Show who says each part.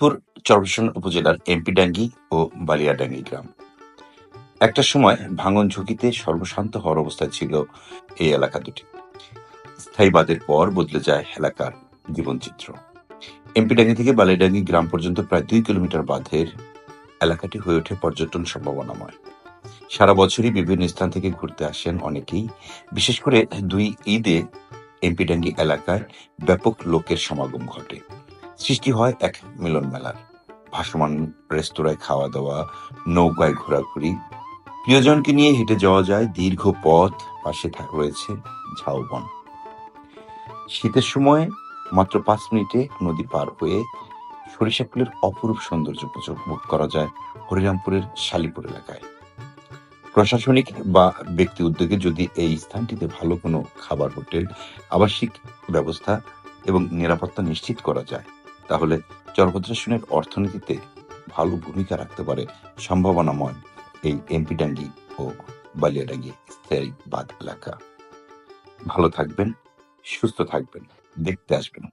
Speaker 1: ফরিদপুর চরফ্যাশন উপজেলার এমপিডাঙ্গি ও বালিয়াডাঙ্গি গ্রাম। একটা সময় ভাঙন ঝুঁকিতে সর্বশান্ত হওয়ার অবস্থায় ছিল এই এলাকা দুটি। স্থায়ী বাদের পর বদলে যায় এলাকার জীবনচিত্র। এমপিডাঙ্গি থেকে বালিয়াডাঙ্গি গ্রাম পর্যন্ত প্রায় দুই কিলোমিটার বাঁধের এলাকাটি হয়ে ওঠে পর্যটন সম্ভাবনাময়। সারা বছরই বিভিন্ন স্থান থেকে ঘুরতে আসেন অনেকেই। বিশেষ করে দুই ঈদে এমপিডাঙ্গি এলাকায় ব্যাপক লোকের সমাগম ঘটে। সৃষ্টি হয় এক মিলন মেলার ভাসমান রেস্তোরাঁয় খাওয়া দাওয়া নৌকায় ঘোরাঘুরি। প্রিয়জনকে নিয়ে হেঁটে যাওয়া যায়, দীর্ঘ পথ পাশে রয়েছে ঝাউবন। শীতের সময় মাত্র পাঁচ মিনিটে নদী পার হয়ে সরিষা ফুলের অপরূপ সৌন্দর্য উপভোগ করা যায় হরিরামপুরের শালিপুর এলাকায়। প্রশাসনিক বা ব্যক্তি উদ্যোগে যদি এই স্থানটিতে ভালো কোনো খাবার, হোটেল, আবাসিক ব্যবস্থা এবং নিরাপত্তা নিশ্চিত করা যায় তাহলে চরভদ্রাসনের অর্থনীতিতে ভালো ভূমিকা রাখতে পারে সম্ভাবনাময় এই এমপিডাঙ্গি ও বালিয়াডাঙ্গি স্থায়ী বাদ এলাকা। ভালো থাকবেন, সুস্থ থাকবেন, দেখতে আসবেন।